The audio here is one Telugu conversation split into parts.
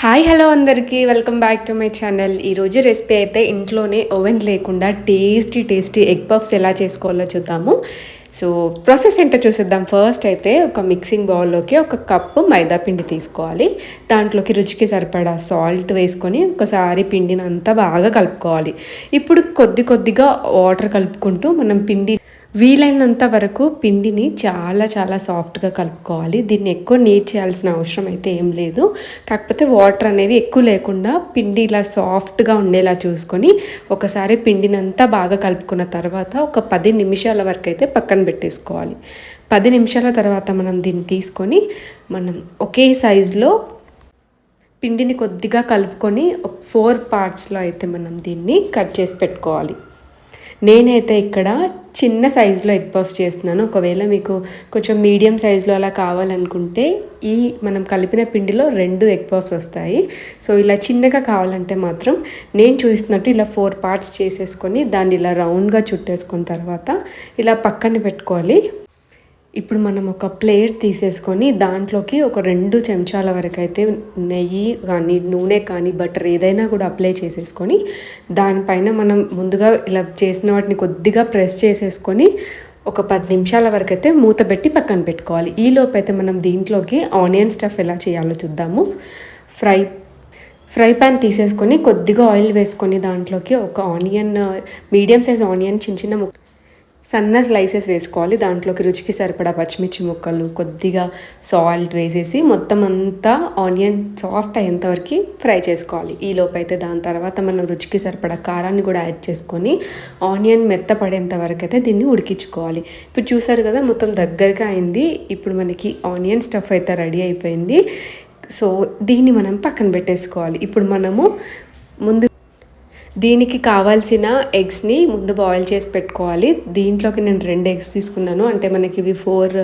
హాయ్ హలో అందరికీ. Welcome back to my channel. ఈరోజు రెసిపీ అయితే ఇంట్లోనే ఓవెన్ లేకుండా టేస్టీ టేస్టీ ఎగ్ పఫ్స్ ఎలా చేసుకోవాలో చూద్దాము. సో ప్రాసెస్ ఏంటో చూసేద్దాం. ఫస్ట్ అయితే ఒక మిక్సింగ్ బౌల్లోకి ఒక కప్పు మైదా పిండి తీసుకోవాలి. దాంట్లోకి రుచికి సరిపడా సాల్ట్ వేసుకొని ఒకసారి పిండిని అంతా బాగా కలుపుకోవాలి. ఇప్పుడు కొద్ది కొద్దిగా వాటర్ కలుపుకుంటూ మనం పిండి వీలైనంత వరకు పిండిని చాలా చాలా సాఫ్ట్గా కలుపుకోవాలి. దీన్ని ఎక్కువ నీట్ చేయాల్సిన అవసరం అయితే ఏం లేదు. కాకపోతే వాటర్ అనేవి ఎక్కువ లేకుండా పిండి ఇలా సాఫ్ట్గా ఉండేలా చూసుకొని ఒకసారి పిండిని అంతా బాగా కలుపుకున్న తర్వాత ఒక పది నిమిషాల వరకు అయితే పక్కన పెట్టేసుకోవాలి. పది నిమిషాల తర్వాత మనం దీన్ని తీసుకొని మనం ఒకే సైజులో పిండిని కొద్దిగా కలుపుకొని ఫోర్ పార్ట్స్లో అయితే మనం దీన్ని కట్ చేసి పెట్టుకోవాలి. నేనైతే ఇక్కడ చిన్న సైజులో ఎగ్ పఫ్స్ చేస్తున్నాను. ఒకవేళ మీకు కొంచెం మీడియం సైజులో అలా కావాలనుకుంటే ఈ మనం కలిపిన పిండిలో రెండు ఎగ్ పఫ్స్ వస్తాయి. సో ఇలా చిన్నగా కావాలంటే మాత్రం నేను చూస్తున్నట్టు ఇలా ఫోర్ పార్ట్స్ చేసేసుకొని దాన్ని ఇలా రౌండ్గా చుట్టేసుకున్న తర్వాత ఇలా పక్కన పెట్టుకోవాలి. ఇప్పుడు మనం ఒక ప్లేట్ తీసేసుకొని దాంట్లోకి ఒక రెండు చెంచాల వరకు అయితే నెయ్యి కానీ నూనె కానీ బటర్ ఏదైనా కూడా అప్లై చేసేసుకొని దానిపైన మనం ముందుగా ఇలా చేసిన వాటిని కొద్దిగా ప్రెస్ చేసేసుకొని ఒక పది నిమిషాల వరకు అయితే మూత పెట్టి పక్కన పెట్టుకోవాలి. ఈ అయితే మనం దీంట్లోకి ఆనియన్ స్టఫ్ ఎలా చేయాలో చూద్దాము. ఫ్రై ఫ్రై ప్యాన్ తీసేసుకొని కొద్దిగా ఆయిల్ వేసుకొని దాంట్లోకి ఒక ఆనియన్ మీడియం సైజ్ ఆనియన్ చిన్న చిన్న ముక్క సన్న స్లైసెస్ వేసుకోవాలి. దాంట్లోకి రుచికి సరిపడా పచ్చిమిర్చి ముక్కలు కొద్దిగా సాల్ట్ వేసేసి మొత్తం అంతా ఆనియన్ సాఫ్ట్ అయ్యేంతవరకు ఫ్రై చేసుకోవాలి. ఈ అయితే దాని తర్వాత మనం రుచికి సరిపడా కారాన్ని కూడా యాడ్ చేసుకొని ఆనియన్ మెత్తపడేంత వరకు అయితే దీన్ని ఉడికించుకోవాలి. ఇప్పుడు చూసారు కదా మొత్తం దగ్గరగా అయింది. ఇప్పుడు మనకి ఆనియన్ స్టఫ్ అయితే రెడీ అయిపోయింది. సో దీన్ని మనం పక్కన పెట్టేసుకోవాలి. ఇప్పుడు మనము ముందు దీనికి కావాల్సిన ఎగ్స్ని ముందు బాయిల్ చేసి పెట్టుకోవాలి. దీంట్లోకి నేను రెండు ఎగ్స్ తీసుకున్నాను. అంటే మనకి ఇవి ఫోర్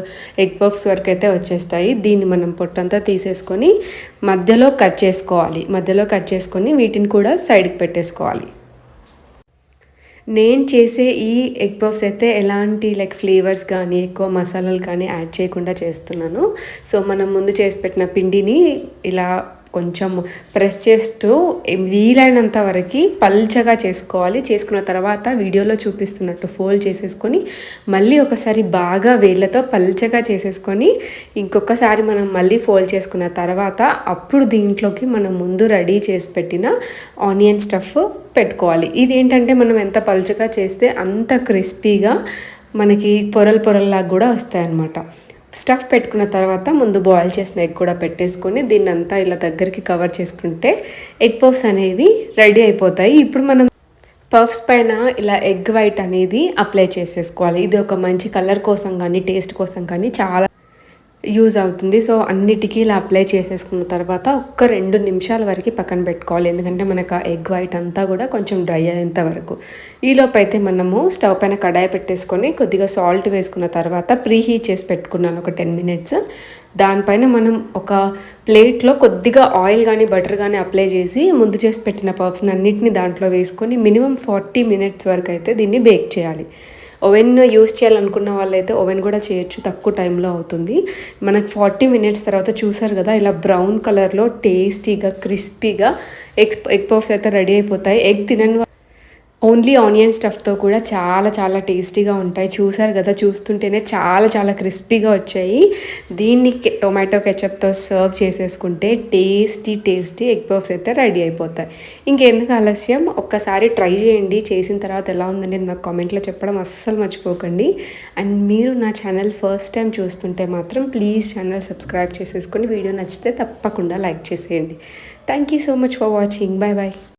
ఎగ్ పఫ్స్ వరకు అయితే వచ్చేస్తాయి. దీన్ని మనం పొట్టంతా తీసేసుకొని మధ్యలో కట్ చేసుకోవాలి. మధ్యలో కట్ చేసుకొని వీటిని కూడా సైడ్కి పెట్టేసుకోవాలి. నేను చేసే ఈ ఎగ్ పఫ్స్ అయితే ఎలాంటి లైక్ ఫ్లేవర్స్ కానీ ఎక్కువ మసాలాలు కానీ యాడ్ చేయకుండా చేస్తున్నాను. సో మనం ముందు చేసి పెట్టిన పిండిని ఇలా కొంచెం ప్రెస్ చేస్తూ వీలైనంత వరకు పల్చగా చేసుకోవాలి. చేసుకున్న తర్వాత వీడియోలో చూపిస్తున్నట్టు ఫోల్డ్ చేసేసుకొని మళ్ళీ ఒకసారి బాగా వేళ్ళతో పల్చగా చేసేసుకొని ఇంకొకసారి మనం మళ్ళీ ఫోల్డ్ చేసుకున్న తర్వాత అప్పుడు దీంట్లోకి మనం ముందు రెడీ చేసి పెట్టిన ఆనియన్ స్టఫ్ పెట్టుకోవాలి. ఇది ఏంటంటే మనం ఎంత పలుచగా చేస్తే అంత క్రిస్పీగా మనకి పొరలు పొరల్లాగా కూడా వస్తాయి అన్నమాట స్టఫ్ పెట్టుకున్న తర్వాత ముందు బాయిల్ చేసిన ఎగ్ కూడా పెట్టేసుకొని దీన్ని అంతా ఇలా దగ్గరికి కవర్ చేసుకుంటే ఎగ్ పఫ్స్ అనేవి రెడీ అయిపోతాయి. ఇప్పుడు మనం పఫ్స్ పైన ఇలా ఎగ్ వైట్ అనేది అప్లై చేసేసుకోవాలి. ఇది ఒక మంచి కలర్ కోసం కానీ టేస్ట్ కోసం కానీ చాలా యూజ్ అవుతుంది. సో అన్నిటికీ ఇలా అప్లై చేసేసుకున్న తర్వాత ఒక్క రెండు నిమిషాల వరకు పక్కన పెట్టుకోవాలి. ఎందుకంటే మనకు ఆ ఎగ్ వైట్ అంతా కూడా కొంచెం డ్రై అయ్యేంత వరకు. ఈలోపు అయితే మనము స్టవ్ పైన కడాయి పెట్టేసుకొని కొద్దిగా సాల్ట్ వేసుకున్న తర్వాత ప్రీ హీట్ చేసి పెట్టుకున్నాను. ఒక టెన్ మినిట్స్ దానిపైన మనం ఒక ప్లేట్లో కొద్దిగా ఆయిల్ కానీ బటర్ కానీ అప్లై చేసి ముందు చేసి పెట్టిన పఫ్స్ని అన్నింటినీ దాంట్లో వేసుకొని మినిమం ఫార్టీ మినిట్స్ వరకు అయితే దీన్ని బేక్ చేయాలి. ఓవెన్ యూస్ చేయాలనుకున్న వాళ్ళైతే ఓవెన్ కూడా చేయొచ్చు తక్కువ టైంలో అవుతుంది. మనకు ఫార్టీ మినిట్స్ తర్వాత చూసారు కదా ఇలా బ్రౌన్ కలర్లో టేస్టీగా క్రిస్పీగా ఎగ్ ఎగ్ పఫ్స్ అయితే రెడీ అయిపోతాయి. ఎగ్ తినని ఓన్లీ ఆనియన్ స్టఫ్తో కూడా చాలా చాలా టేస్టీగా ఉంటాయి. చూసారు కదా చూస్తుంటేనే చాలా చాలా క్రిస్పీగా వచ్చాయి. దీన్ని టొమాటో కెచప్తో సర్వ్ చేసేసుకుంటే టేస్టీ టేస్టీ ఎగ్ పఫ్స్ అయితే రెడీ అయిపోతాయి. ఇంకెందుకు ఆలస్యం? ఒక్కసారి ట్రై చేయండి. చేసిన తర్వాత ఎలా ఉందండి నాకు కామెంట్లో చెప్పడం అస్సలు మర్చిపోకండి. అండ్ మీరు నా ఛానల్ ఫస్ట్ టైం చూస్తుంటే మాత్రం ప్లీజ్ ఛానల్ సబ్స్క్రైబ్ చేసేసుకొని వీడియో నచ్చితే తప్పకుండా లైక్ చేసేయండి. Thank you so much for watching. Bye bye